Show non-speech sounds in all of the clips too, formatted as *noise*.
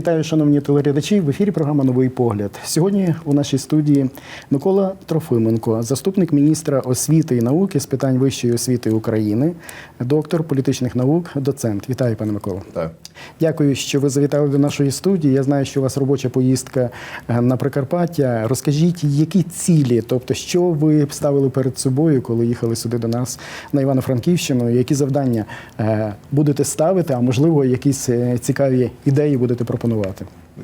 Вітаю, шановні телеглядачі. В ефірі програма Новий погляд. Сьогодні у нашій студії Микола Трофименко, заступник міністра освіти і науки з питань вищої освіти України, доктор політичних наук, доцент. Вітаю, пане Микола. Так. Дякую, що ви завітали до нашої студії. Я знаю, що у вас робоча поїздка е, на Прикарпаття. Розкажіть, які цілі, тобто, що ви ставили перед собою, коли їхали сюди до нас на Івано-Франківщину? Які завдання е, будете ставити, а можливо, якісь е, цікаві ідеї будете пропонувати?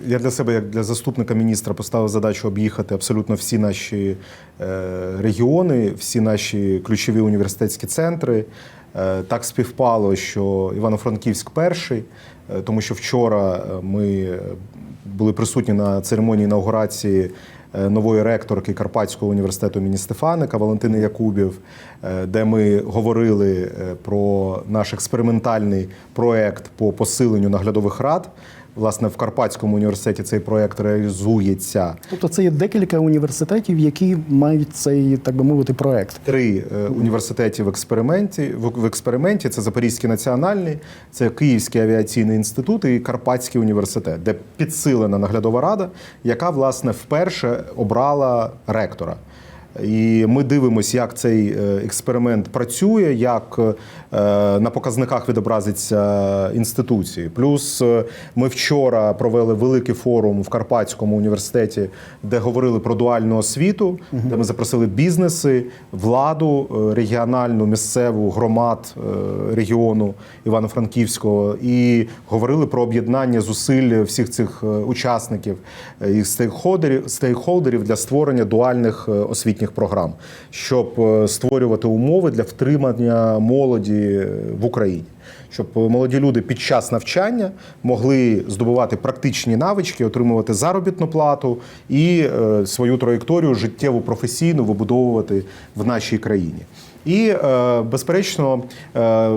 Я для себе, як для заступника міністра, поставив задачу об'їхати абсолютно всі наші е, регіони, всі наші ключові університетські центри. Е, Так співпало, що Івано-Франківськ перший, е, тому що вчора ми були присутні на церемонії інаугурації нової ректорки Карпатського університету імені Стефаника Валентини Якубів, де ми говорили про наш експериментальний проект по посиленню наглядових рад. Власне, в Карпатському університеті цей проект реалізується. Тобто, це є декілька університетів, які мають цей, так би мовити, проект. Три е, університети в експерименті в, в експерименті. Це Запорізький національний, це Київський авіаційний інститут і Карпатський університет, де підсилена наглядова рада, яка власне вперше обрала ректора. І ми дивимося, як цей е, експеримент працює, як е, на показниках відобразиться інституції. Плюс е, ми вчора провели великий форум в Карпатському університеті, де говорили про дуальну освіту, де ми запросили бізнеси, владу регіональну, місцеву громад регіону Івано-Франківського і говорили про об'єднання зусиль всіх цих учасників і стейкхолдерів, стейкхолдерів для створення дуальних е, освітніх програм, щоб е, створювати умови для втримання молоді е, в Україні. Щоб молоді люди під час навчання могли здобувати практичні навички, отримувати заробітну плату і е, свою траєкторію життєву професійну вибудовувати в нашій країні. І, е, безперечно, е,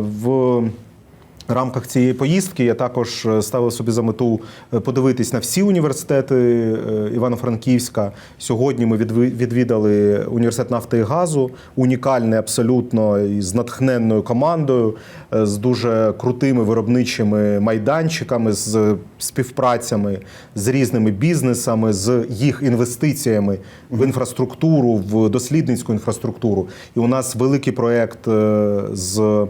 в рамках цієї поїздки я також е, ставив собі за мету е, подивитись на всі університети е, Івано-Франківська. Сьогодні ми відвідали університет нафти і газу, унікальний абсолютно і з натхненною командою, з дуже крутими виробничими майданчиками, з співпрацями з різними бізнесами, з їх інвестиціями в інфраструктуру, в дослідницьку інфраструктуру. І у нас великий проєкт е, з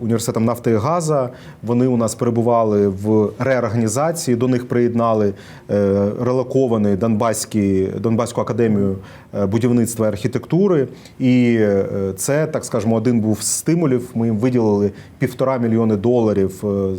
університетом нафти і газа. Вони у нас перебували в реорганізації. До них приєднали е, релокований Донбаський, Донбаську академію е, будівництва і архітектури. І е, це, так скажемо, один був з стимулів. Ми їм виділили півтора мільйони доларів е,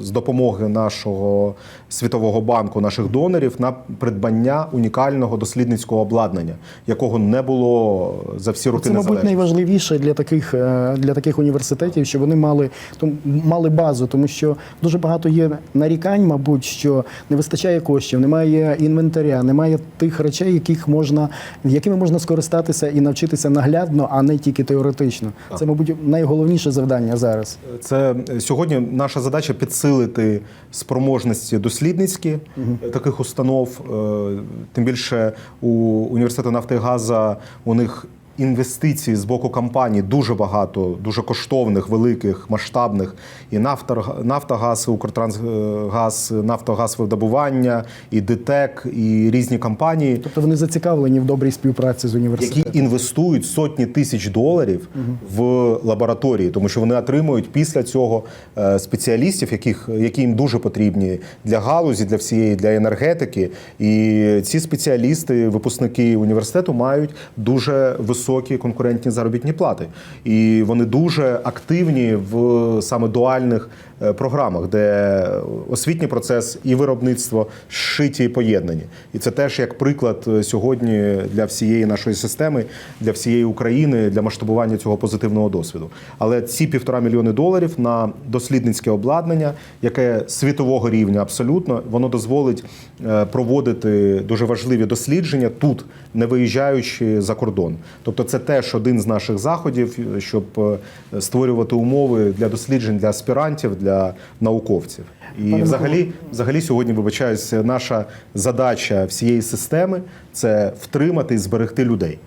з, допомоги нашого світового банку, наших донорів на придбання унікального дослідницького обладнання, якого не було за всі роки Це, мабуть, найважливіше для таких е, для таких університетів, щоб вони мали том- мали базу, тому що дуже багато є нарікань, мабуть, що не вистачає коштів, немає інвентаря, немає тих речей, яких можна якими можна скористатися і навчитися наглядно, а не тільки теоретично. Це, мабуть, найголовніше завдання зараз. Це е, сьогодні наша задача підсилити спроможності дослідницькі таких установ. Е, Тим більше у університету нафти і газа у них. Інвестицій з боку компаній дуже багато, дуже коштовних, великих, масштабних. І «Нафтор- Нафтогаз, і Укртрансгаз, Нафтогаз видобування, і ДТЕК, і різні компанії. Тобто вони зацікавлені в добрій співпраці з університетом. які інвестують сотні тисяч доларів в лабораторії, тому що вони отримують після цього е, спеціалістів, яких які їм дуже потрібні для галузі, для всієї для енергетики. І ці спеціалісти, випускники університету, мають дуже високі конкурентні заробітні плати, і вони дуже активні в саме дуальних програмах, де освітній процес і виробництво зшиті і поєднані. І це теж як приклад е, сьогодні для всієї нашої системи, для всієї України, для масштабування цього позитивного досвіду. Але ці півтора мільйони доларів на дослідницьке обладнання, яке світового рівня абсолютно, воно дозволить е, проводити дуже важливі дослідження тут, не виїжджаючи за кордон. Тобто, це теж один з наших заходів, щоб е, створювати умови для досліджень для аспірантів, для науковців. І Пане взагалі, взагалі, сьогодні вибачаюся, наша задача всієї системи це втримати і зберегти людей.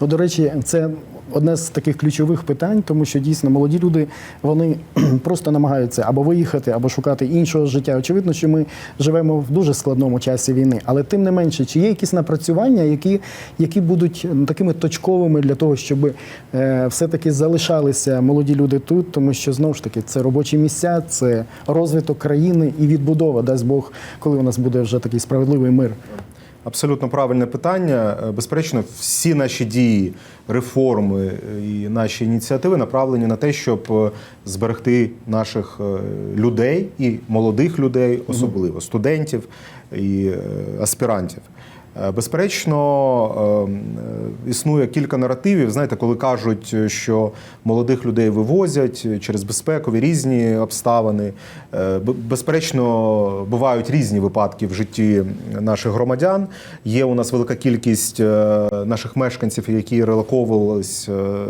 О, до речі, це одне з таких ключових питань, тому що дійсно молоді люди вони *clears throat* просто намагаються або виїхати, або шукати іншого життя. Очевидно, що ми живемо в дуже складному часі війни, але тим не менше, чи є якісь напрацювання, які, які будуть такими точковими для того, щоб е, все-таки залишалися молоді люди тут, тому що знову ж таки це робочі місця, це розвиток країни і відбудова, дасть Бог, коли у нас буде вже такий справедливий мир. Абсолютно правильне питання. Е, Безперечно, всі наші дії, реформи е, і наші ініціативи направлені на те, щоб е, зберегти наших людей і молодих людей, особливо студентів і аспірантів. Е, Безперечно, е, е, існує кілька наративів. Знаєте, коли кажуть, що молодих людей вивозять через безпекові різні обставини. Е, Безперечно, бувають різні випадки в житті наших громадян. Є у нас велика кількість е, наших мешканців, які релоковувались е,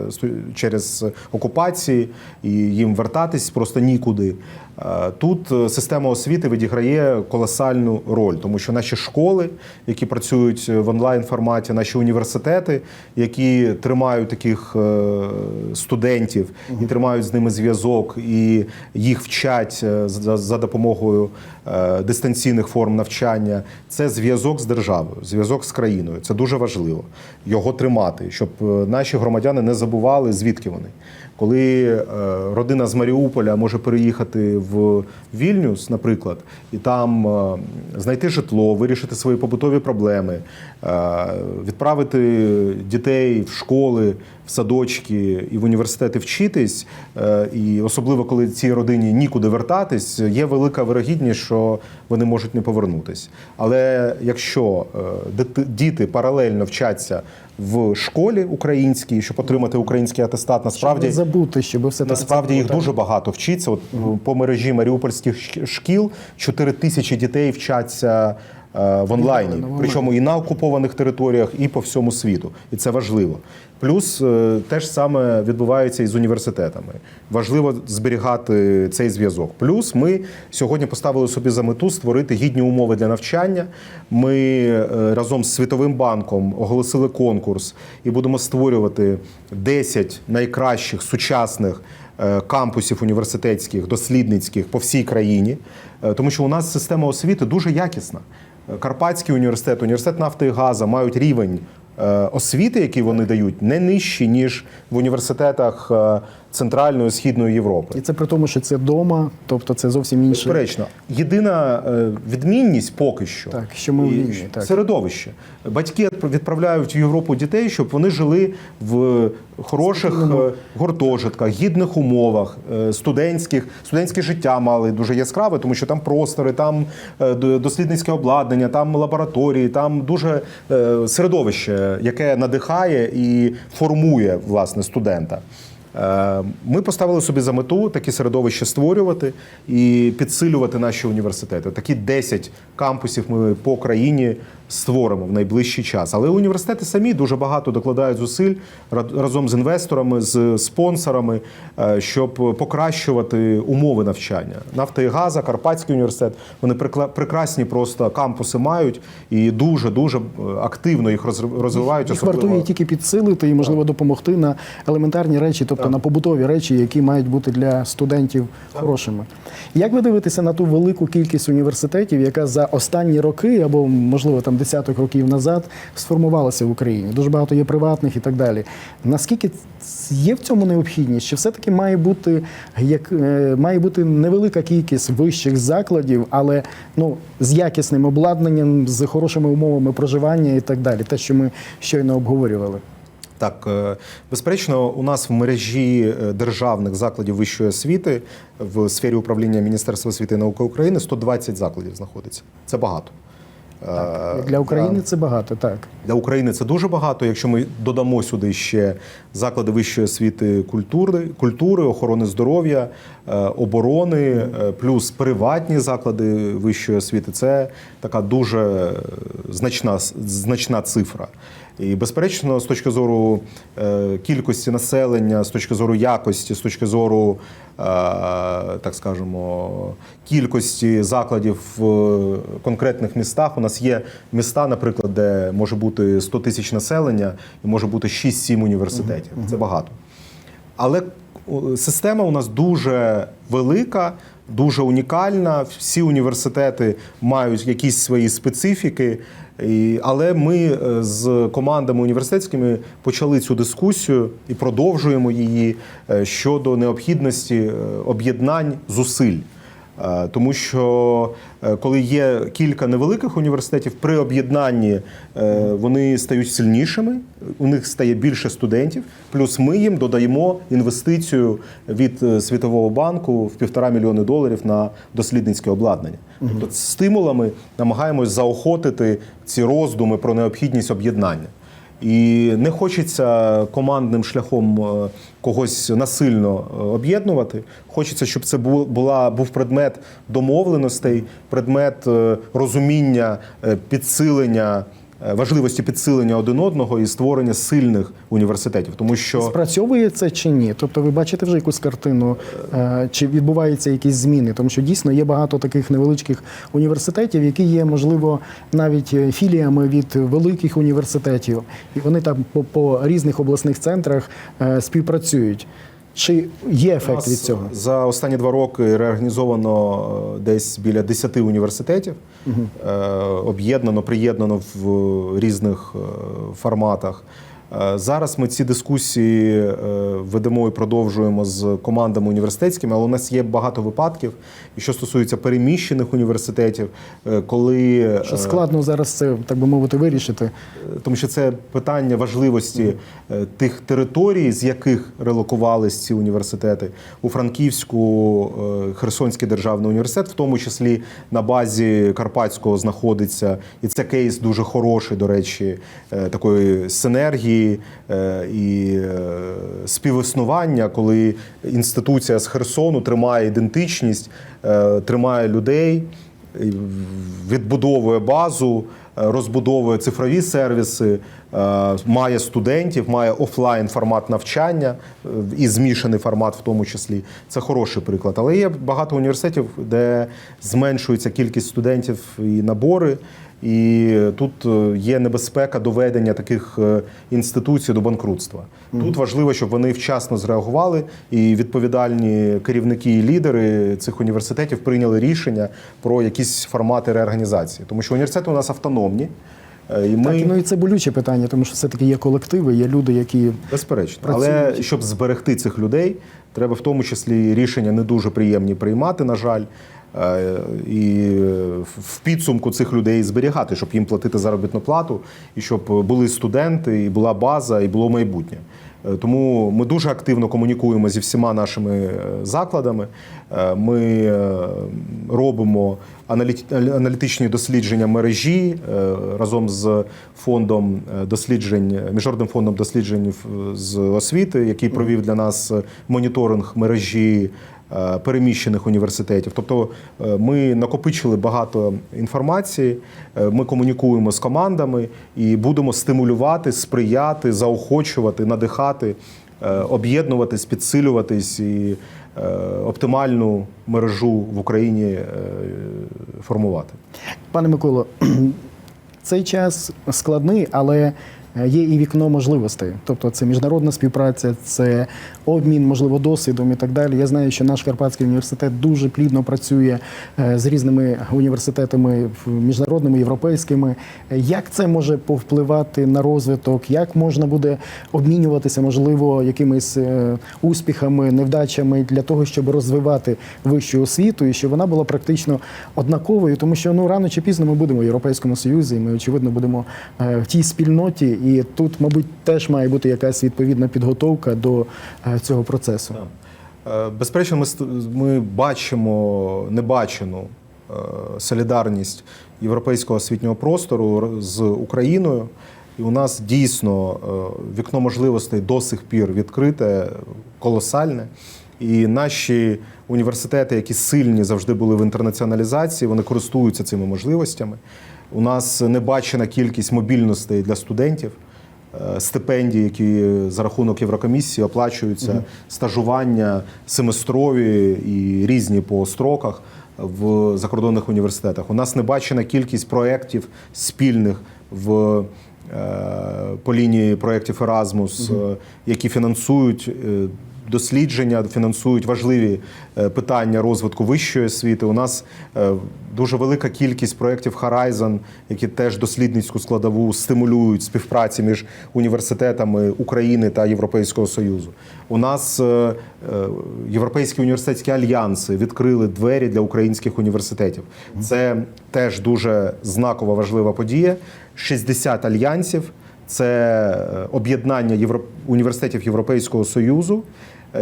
через окупації, і їм вертатись просто нікуди. Е, Тут е, система освіти відіграє колосальну роль, тому що наші школи, які працюють в онлайн форматі, наші університети, які тримають таких е, студентів і тримають з ними зв'язок, і їх вчать е, за, допомогою е, дистанційних форм навчання. Це зв'язок з державою, зв'язок з країною. Це дуже важливо його тримати, щоб е, наші громадяни не забували, звідки вони. Коли е, родина з Маріуполя може переїхати в Вільнюс, наприклад, і там е, знайти житло, вирішити свої побутові проблеми, е, відправити дітей в школи, в садочки і в університети вчитись, е, і особливо коли цій родині нікуди вертатись, є велика вирогідність, що вони можуть не повернутись. Але якщо е, діти паралельно вчаться в школі українській, щоб отримати український атестат, насправді не забути, щоб все Насправді їх дуже багато вчиться. От по мережі маріупольських шкіл 4 тисячі дітей вчаться е, в онлайні, причому і на окупованих територіях, і по всьому світу. І це важливо. Плюс е, те ж саме відбувається і з університетами. Важливо зберігати цей зв'язок. Плюс ми сьогодні поставили собі за мету створити гідні умови для навчання. Ми е, разом з Світовим банком оголосили конкурс і будемо створювати 10 найкращих сучасних е, кампусів університетських, дослідницьких по всій країні, Е, тому що у нас система освіти дуже якісна. Карпатський університет, університет нафти і газу мають рівень е, освіти, який вони дають, не нижчий, ніж в університетах е, Центральної Східної Європи. І це при тому, що це вдома, тобто це зовсім інше. Безперечно, єдина е, відмінність поки що Так, що ми і так. середовище. Батьки відправляють в Європу дітей, щоб вони жили в хороших е, гуртожитках, гідних умовах, е, студентських. Студентське життя мали дуже яскраве, тому що там простори, там дослідницьке обладнання, там лабораторії, там дуже середовище, яке надихає і формує власне студента. Е, Ми поставили собі за мету такі середовища створювати і підсилювати наші університети. Такі 10 кампусів ми по країні створимо в найближчий час. Але університети самі дуже багато докладають зусиль ра- разом з інвесторами, з спонсорами, е, щоб покращувати умови навчання. Нафта і газа, Карпатський університет. Вони прекрасні просто кампуси мають і дуже дуже активно їх розвивають. Їх особливо- вартує тільки підсилити і, можливо, допомогти на елементарні речі, тобто на побутові речі, які мають бути для студентів хорошими. Як ви дивитеся на ту велику кількість університетів, яка за останні роки або можливо там десяток років назад сформувалася в Україні? Дуже багато є приватних і так далі. Наскільки є в цьому необхідність? Чи все-таки має бути як е, має бути невелика кількість вищих закладів, але ну з якісним обладнанням, з хорошими умовами проживання і так далі, те, що ми щойно обговорювали. Так, е, безперечно, у нас в мережі е, державних закладів вищої освіти в сфері управління Міністерства освіти і науки України 120 закладів знаходиться. Це багато. Е, Для України це багато, так. Для України це дуже багато. Якщо ми додамо сюди ще заклади вищої освіти культури, культури, охорони здоров'я, е, оборони, е, плюс приватні заклади вищої освіти, це така дуже значна, значна цифра. І безперечно, з точки зору е, кількості населення, з точки зору якості, з точки зору, е, так скажемо, кількості закладів в конкретних містах, у нас є міста, наприклад, де може бути 100 тисяч населення і може бути 6-7 університетів. Це багато. Але система у нас дуже велика, дуже унікальна. Всі університети мають якісь свої специфіки. І, але ми е, з командами університетськими почали цю дискусію і продовжуємо її е, щодо необхідності е, об'єднань зусиль. Е, Тому що е, коли є кілька невеликих університетів, при об'єднанні е, вони стають сильнішими, у них стає більше студентів. Плюс ми їм додаємо інвестицію від Світового банку в півтора мільйони доларів на дослідницьке обладнання. Тобто стимулами намагаємось заохотити ці роздуми про необхідність об'єднання. І не хочеться командним шляхом е, когось насильно е, об'єднувати. Хочеться, щоб це бу- була був предмет домовленостей, предмет е, розуміння, підсилення. Е, Важливості підсилення один одного і створення сильних університетів, тому що Спрацьовує це чи ні? Тобто, ви бачите вже якусь картину, е, чи відбуваються якісь зміни? Тому що дійсно є багато таких невеличких університетів, які є, можливо, навіть е, філіями від великих університетів, і вони там по, різних обласних центрах співпрацюють. Чи є ефект від цього? За останні два роки реорганізовано е, десь біля 10 університетів, угу. об'єднано, приєднано в різних е, форматах. Е, Зараз ми ці дискусії е, ведемо і продовжуємо з командами університетськими, але у нас є багато випадків, і що стосується переміщених університетів, е, коли Що складно зараз це, так би мовити, вирішити? тому що це питання важливості тих територій, з яких релокувались ці університети у Франківську, Херсонський державний університет, в тому числі на базі Карпатського знаходиться, і це кейс дуже хороший, до речі, такої синергії е, і е, співіснування, коли інституція з Херсону тримає ідентичність, е, тримає людей відбудовує базу, розбудовує цифрові сервіси, має студентів, має офлайн формат навчання е, і змішаний формат в тому числі. Це хороший приклад. Але є багато університетів, де зменшується кількість студентів і набори. І тут е, є небезпека доведення таких е, інституцій до банкрутства. Тут важливо, щоб вони вчасно зреагували, і відповідальні керівники і лідери цих університетів прийняли рішення про якісь формати реорганізації, тому що університети у нас автономні. Е, І ми Так, ну і це болюче питання, тому що все-таки є колективи, є люди, які Безперечно, Працюють. але щоб зберегти цих людей, треба в тому числі рішення не дуже приємні приймати, на жаль. Е, І в підсумку цих людей зберігати, щоб їм платити заробітну плату, і щоб були студенти, і була база, і було майбутнє. Е, Тому ми дуже активно комунікуємо зі всіма нашими е, закладами. Е, Ми робимо аналіт- аналітичні дослідження мережі разом з фондом досліджень, міжнародним фондом досліджень з освіти, який провів для нас моніторинг мережі. Е, Переміщених університетів, тобто е, ми накопичили багато інформації, е, ми комунікуємо з командами і будемо стимулювати, сприяти, заохочувати, надихати, об'єднуватись, підсилюватись і оптимальну мережу в Україні формувати. Пане Миколо, *clears throat* цей час складний, але є і вікно можливостей. Тобто це міжнародна співпраця, це обмін, можливо, досвідом і так далі. Я знаю, що наш Карпатський університет дуже плідно працює е, з різними університетами міжнародними, європейськими. Як це може повпливати на розвиток? Як можна буде обмінюватися, можливо, якимись е, успіхами, невдачами для того, щоб розвивати вищу освіту і щоб вона була практично однаковою, тому що ну рано чи пізно ми будемо в Європейському Союзі, і ми очевидно будемо е, в тій спільноті, і тут, мабуть, теж має бути якась відповідна підготовка до е, цього процесу. Е, Безперечно, ми, ми бачимо небачену е, солідарність європейського освітнього простору з Україною. І у нас дійсно вікно можливостей до сих пір відкрите, колосальне. І наші університети, які сильні завжди були в інтернаціоналізації, вони користуються цими можливостями. У нас небачена кількість мобільностей для студентів. е, стипендії, які за рахунок Єврокомісії оплачуються, стажування семестрові і різні по строках в закордонних університетах. У нас небачена кількість проєктів спільних в е, по лінії проєктів Erasmus, е, які фінансують дослідження, фінансують важливі е, питання розвитку вищої освіти. У нас е, дуже велика кількість проєктів Horizon, які теж дослідницьку складову стимулюють співпраці між університетами України та Європейського Союзу. У нас е, європейські університетські альянси відкрили двері для українських університетів. Це теж дуже знакова важлива подія. 60 альянсів. Це об'єднання університетів Європейського Союзу,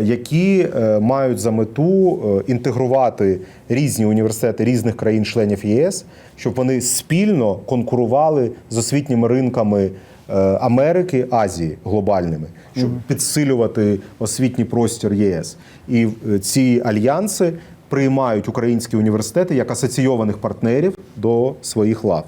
які е, мають за мету е, інтегрувати різні університети різних країн-членів ЄС, щоб вони спільно конкурували з освітніми ринками е, Америки, Азії глобальними, щоб підсилювати освітній простір ЄС. І ці альянси приймають українські університети як асоційованих партнерів до своїх лав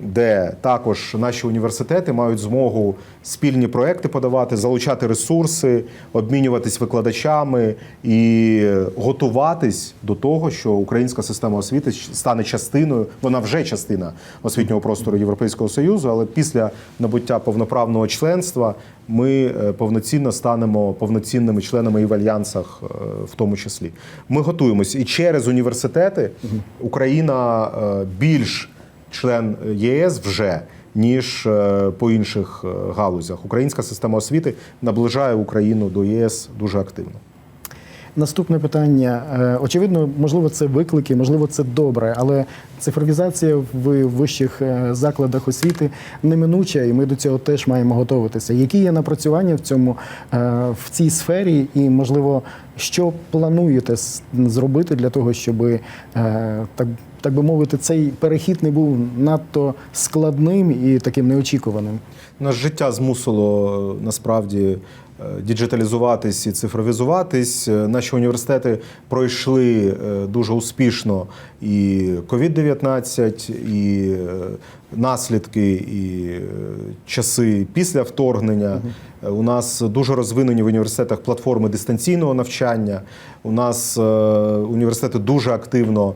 де також наші університети мають змогу спільні проекти подавати, залучати ресурси, обмінюватись викладачами і готуватись до того, що українська система освіти стане частиною. Вона вже частина освітнього простору Європейського союзу, але після набуття повноправного членства ми е, повноцінно станемо повноцінними членами і в альянсах, е, в тому числі. Ми готуємось і через університети Україна е, більш член ЄС вже ніж е, по інших е, галузях. Українська система освіти наближає Україну до ЄС дуже активно. Наступне питання. Е, Очевидно, можливо, це виклики, можливо, це добре, але цифровізація в вищих е, закладах освіти неминуча, і ми до цього теж маємо готуватися. Які є напрацювання в цьому е, в цій сфері, і можливо, що плануєте зробити для того, щоб так, так би мовити, цей перехід не був надто складним і таким неочікуваним? Наше життя змусило насправді діджиталізуватись і цифровізуватись. Е, Наші університети пройшли е, дуже успішно і COVID-19, і е, наслідки, і е, часи після вторгнення. Е, У нас дуже розвинені в університетах платформи дистанційного навчання. У нас е, університети дуже активно е,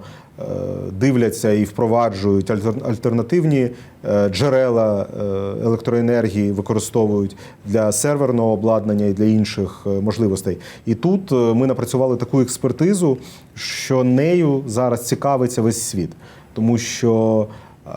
дивляться і впроваджують альтер- альтернативні е, джерела е, електроенергії, використовують для серверного обладнання і для інших е, можливостей. І тут е, ми напрацювали таку експертизу, що нею зараз цікавиться весь світ, тому що е,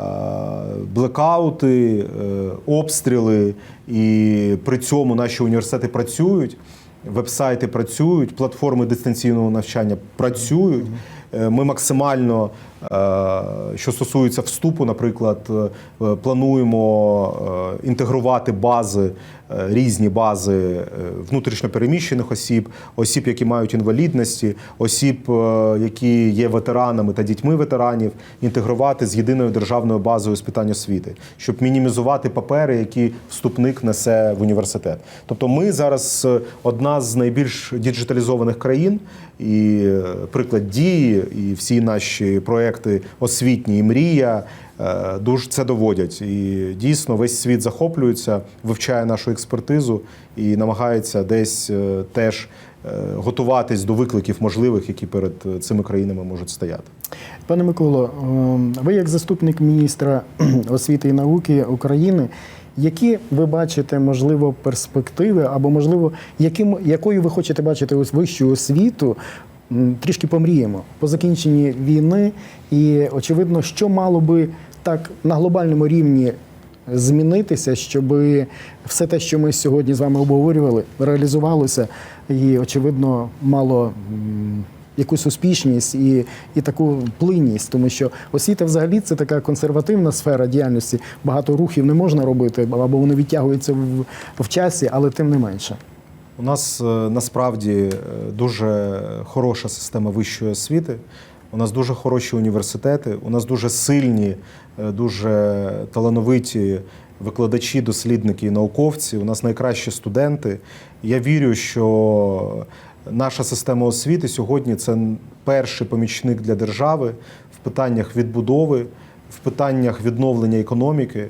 блекаути, е, обстріли, і при цьому наші університети працюють. Вебсайти працюють, платформи дистанційного навчання працюють. Е, Ми максимально, е, що стосується вступу, наприклад, е, плануємо інтегрувати бази, різні бази внутрішньопереміщених осіб, осіб, які мають інвалідності, осіб, які є ветеранами та дітьми ветеранів, інтегрувати з єдиною державною базою з питань освіти, щоб мінімізувати папери, які вступник несе в університет. Тобто, ми зараз е, одна з найбільш діджиталізованих країн, і е, приклад дії, і всі наші проекти освітні і мрія. е, Дуже це доводять, і дійсно весь світ захоплюється, вивчає нашу експертизу і намагається десь е, теж готуватись до викликів можливих, які перед цими країнами можуть стояти. Пане Миколо, ем, ви як заступник міністра *clears throat* освіти і науки України, які ви бачите, можливо, перспективи, або, можливо, яким, якою ви хочете бачити ось вищу освіту? Трішки помріємо по закінченні війни, і очевидно, що мало би так на глобальному рівні змінитися, щоб все те, що ми сьогодні з вами обговорювали, реалізувалося і, очевидно, мало якусь успішність і, і таку плинність, тому що освіта взагалі це така консервативна сфера діяльності. Багато рухів не можна робити, або вони відтягуються в, в часі, але тим не менше. У нас е, насправді е, дуже хороша система вищої освіти. У нас дуже хороші університети, у нас дуже сильні, е, дуже талановиті викладачі, дослідники і науковці. У нас найкращі студенти. Я вірю, що наша система освіти сьогодні це перший помічник для держави в питаннях відбудови, в питаннях відновлення економіки,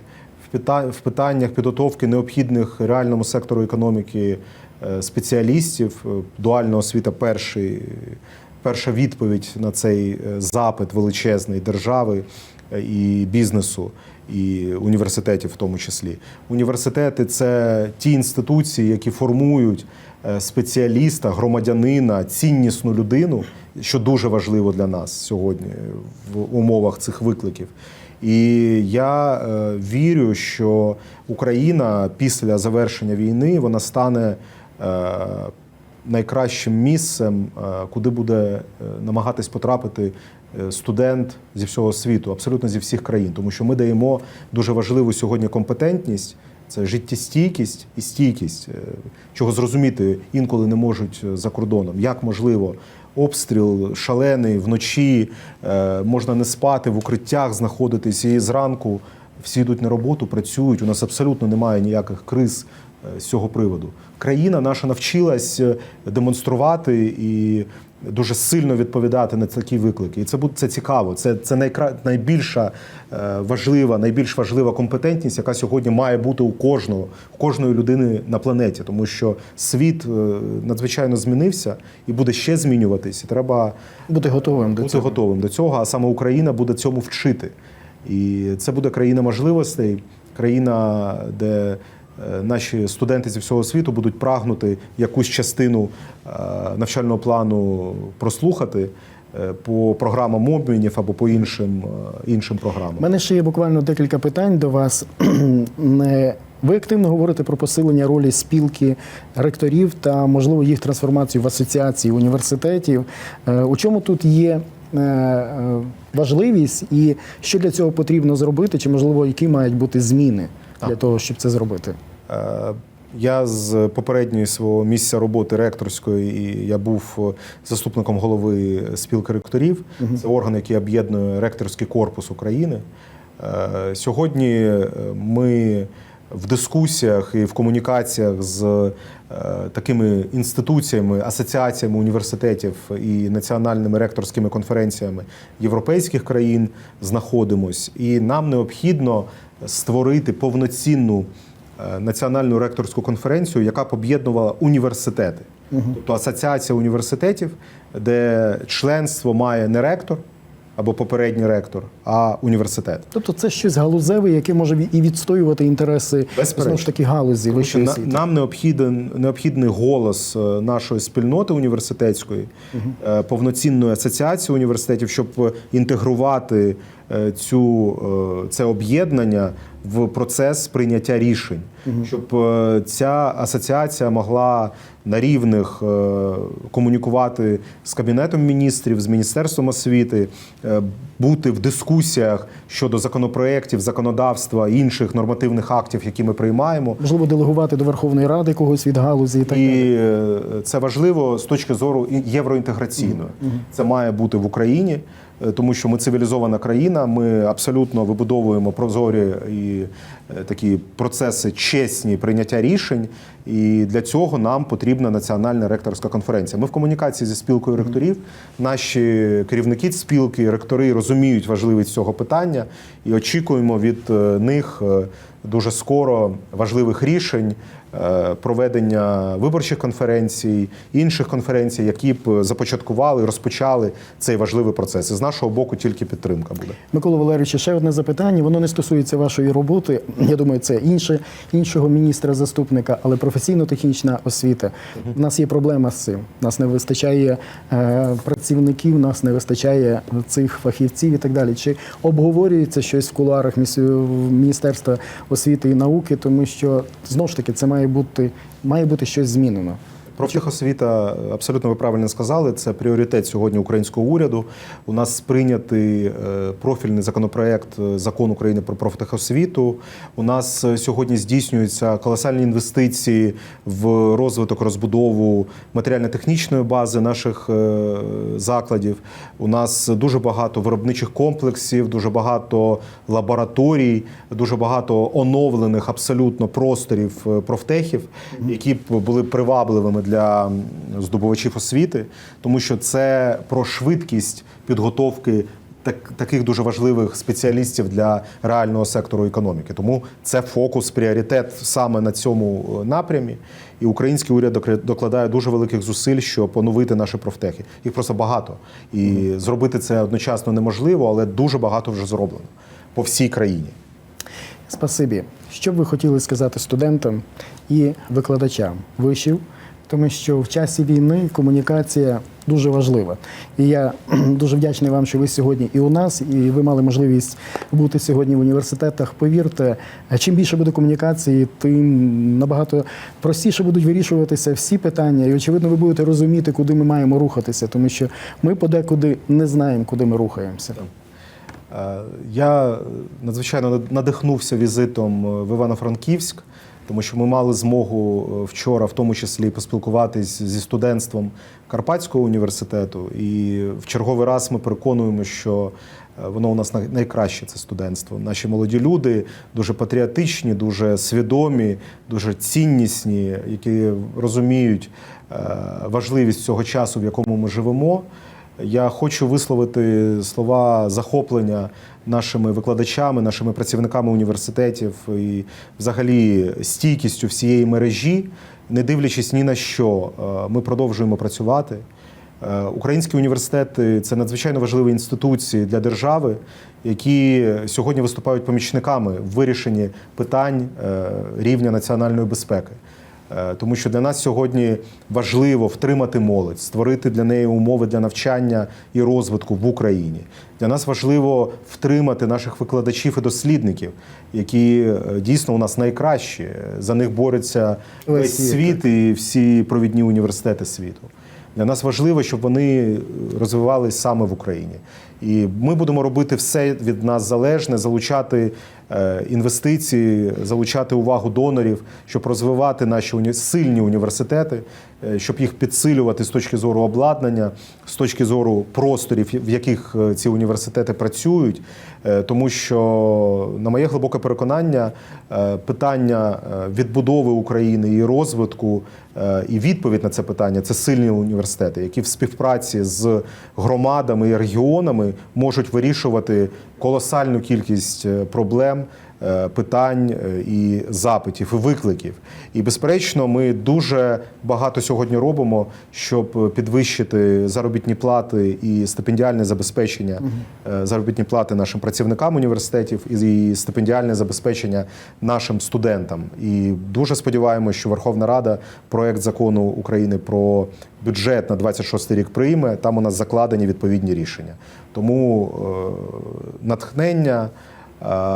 в питаннях підготовки необхідних реальному сектору економіки е, спеціалістів. Е, Дуальна освіта перший, перша відповідь на цей е, запит величезний держави і бізнесу. І університетів, в тому числі, університети це ті інституції, які формують спеціаліста, громадянина, ціннісну людину, що дуже важливо для нас сьогодні в умовах цих викликів. І я е, вірю, що Україна після завершення війни вона стане е, найкращим місцем, е, куди буде е, намагатись потрапити е, студент зі всього світу, абсолютно зі всіх країн, тому що ми даємо дуже важливу сьогодні компетентність. Це життєстійкість і стійкість, е, чого зрозуміти інколи не можуть е, за кордоном. Як можливо обстріл шалений вночі, е, можна не спати в укриттях, знаходитись і зранку всі йдуть на роботу, працюють. У нас абсолютно немає ніяких криз з цього приводу. Країна наша навчилась демонструвати і дуже сильно відповідати на такі виклики. І це буде це цікаво. Це, це найкра... найбільша е, важлива, найбільш важлива компетентність, яка сьогодні має бути у кожного, у кожної людини на планеті, тому що світ е, надзвичайно змінився і буде ще змінюватись. І треба Бути готовим до цього. готовим до цього, а саме Україна буде цьому вчити. І це буде країна можливостей, країна, де наші студенти зі всього світу будуть прагнути якусь частину е, навчального плану прослухати е, по програмам обмінів або по іншим, е, іншим програмам. У мене ще є буквально декілька питань до вас. *clears throat* Ви активно говорите про посилення ролі спілки ректорів та, можливо, їх трансформацію в асоціації університетів. Е, У чому тут є е, е, важливість і що для цього потрібно зробити, чи, можливо, які мають бути зміни для того, щоб це зробити? Е, Я з попередньої свого місця роботи ректорської, і я був е, заступником голови спілки ректорів. Це орган, який об'єднує ректорський корпус України. Е, Сьогодні ми в дискусіях і в комунікаціях з е, такими інституціями, асоціаціями університетів і національними ректорськими конференціями європейських країн знаходимось, і нам необхідно створити повноцінну е, національну ректорську конференцію, яка б об'єднувала університети, тобто асоціація університетів, де членство має не ректор або попередній ректор, а університет. Тобто це щось галузеве, яке може і відстоювати інтереси знову ж таки галузі вищої освіти. нам необхіден необхідний голос е, нашої спільноти університетської, угу. повноцінної асоціації університетів, щоб інтегрувати е, цю це об'єднання в процес прийняття рішень, щоб е, ця асоціація могла на рівних е, комунікувати з кабінетом міністрів, з міністерством освіти, е, бути в дискусіях щодо законопроєктів, законодавства інших нормативних актів, які ми приймаємо. Можливо, делегувати до Верховної Ради когось від галузі і так. І е, це важливо з точки зору євроінтеграційної. Це має бути в Україні, тому що ми цивілізована країна. Ми абсолютно вибудовуємо прозорі і е, такі процеси чесні прийняття рішень. І для цього нам потрібна національна ректорська конференція. Ми в комунікації зі спілкою ректорів. Наші керівники спілки, ректори розуміють важливість цього питання і очікуємо від е, них е, дуже скоро важливих рішень. е, Проведення виборчих конференцій, інших конференцій, які б започаткували, розпочали цей важливий процес. І з нашого боку тільки підтримка буде. Микола Валерійович, ще одне запитання. Воно не стосується вашої роботи. Я думаю, це інше іншого міністра заступника, але професійно-технічна освіта. У нас є проблема з цим. У нас не вистачає е, працівників, у нас не вистачає цих фахівців і так далі. Чи обговорюється щось в кулуарах Міністерства освіти і науки, тому що знову ж таки це має бути має бути щось змінено. Профтехосвіта, абсолютно ви правильно сказали, це пріоритет сьогодні українського уряду. У нас прийнятий е, профільний законопроект е, закон України про профтехосвіту. У нас е, сьогодні здійснюються колосальні інвестиції в розвиток, розбудову матеріально-технічної бази наших е, закладів. У нас дуже багато виробничих комплексів, дуже багато лабораторій, дуже багато оновлених абсолютно просторів е, профтехів, які були привабливими для здобувачів освіти, тому що це про швидкість підготовки так, таких дуже важливих спеціалістів для реального сектору економіки. Тому це фокус, пріоритет саме на цьому е, напрямі. І український уряд докладає дуже великих зусиль, щоб поновити наші профтехи. Їх просто багато. І зробити це одночасно неможливо, але дуже багато вже зроблено по всій країні. Спасибі. Що б ви хотіли сказати студентам і викладачам вишів, тому що в часі війни комунікація дуже важлива. І я *clears throat* дуже вдячний вам, що ви сьогодні і у нас, і ви мали можливість бути сьогодні в університетах. Повірте, чим більше буде комунікації, тим набагато простіше будуть вирішуватися всі питання. І очевидно, ви будете розуміти, куди ми маємо рухатися, тому що ми подекуди не знаємо, куди ми рухаємося. Е, Я надзвичайно надихнувся візитом е, в Івано-Франківськ, тому що ми мали змогу е, вчора, в тому числі, поспілкуватись зі студентством Карпатського університету. І в черговий раз ми переконуємо, що е, воно у нас най- найкраще це студентство. Наші молоді люди дуже патріотичні, дуже свідомі, дуже ціннісні, які розуміють е, важливість цього часу, в якому ми живемо. Я хочу висловити слова захоплення нашими викладачами, нашими працівниками університетів і взагалі стійкістю всієї мережі, не дивлячись ні на що, е, ми продовжуємо працювати. Е, Українські університети це надзвичайно важливі інституції для держави, які сьогодні виступають помічниками в вирішенні питань е, рівня національної безпеки. Е, Тому що для нас сьогодні важливо втримати молодь, створити для неї умови для навчання і розвитку в Україні. Для нас важливо втримати наших викладачів і дослідників, які е, дійсно у нас найкращі. За них бореться Весь світ, світ і всі провідні університети світу. Для нас важливо, щоб вони розвивались саме в Україні. І ми будемо робити все від нас залежне, залучати е, інвестиції, залучати увагу донорів, щоб розвивати наші сильні університети, е, щоб їх підсилювати з точки зору обладнання, з точки зору просторів, в яких е, ці університети працюють. Тому що, на моє глибоке переконання, питання відбудови України і розвитку і відповідь на це питання це сильні університети, які в співпраці з громадами і регіонами можуть вирішувати колосальну кількість е, проблем. Е, Питань е, і запитів, і викликів. І безперечно, ми дуже багато сьогодні робимо, щоб підвищити заробітні плати і стипендіальне забезпечення е, заробітні плати нашим працівникам університетів і стипендіальне забезпечення нашим студентам. І дуже сподіваємося, що Верховна Рада проект закону України про бюджет на 26 рік прийме. Там у нас закладені відповідні рішення. Тому натхнення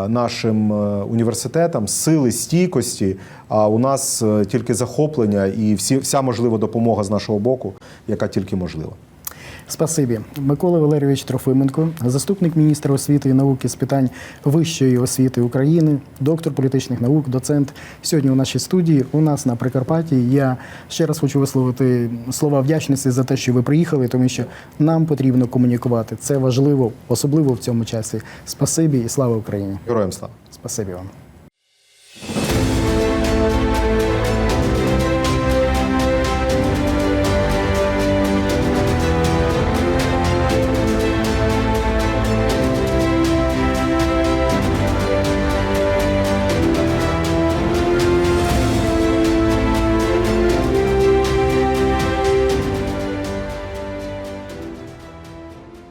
нашим е, університетам, сили, стійкості. А у нас е, тільки захоплення і всі, вся можлива допомога з нашого боку, яка тільки можлива. Спасибі. Микола Валерійович Трофименко, заступник міністра освіти і науки з питань вищої освіти України, доктор політичних наук, доцент. Сьогодні у нашій студії у нас на Прикарпатті. Я ще раз хочу висловити слова вдячності за те, що ви приїхали, тому що нам потрібно комунікувати. Це важливо, особливо в цьому часі. Спасибі і слава Україні. Героям слава! Спасибі вам.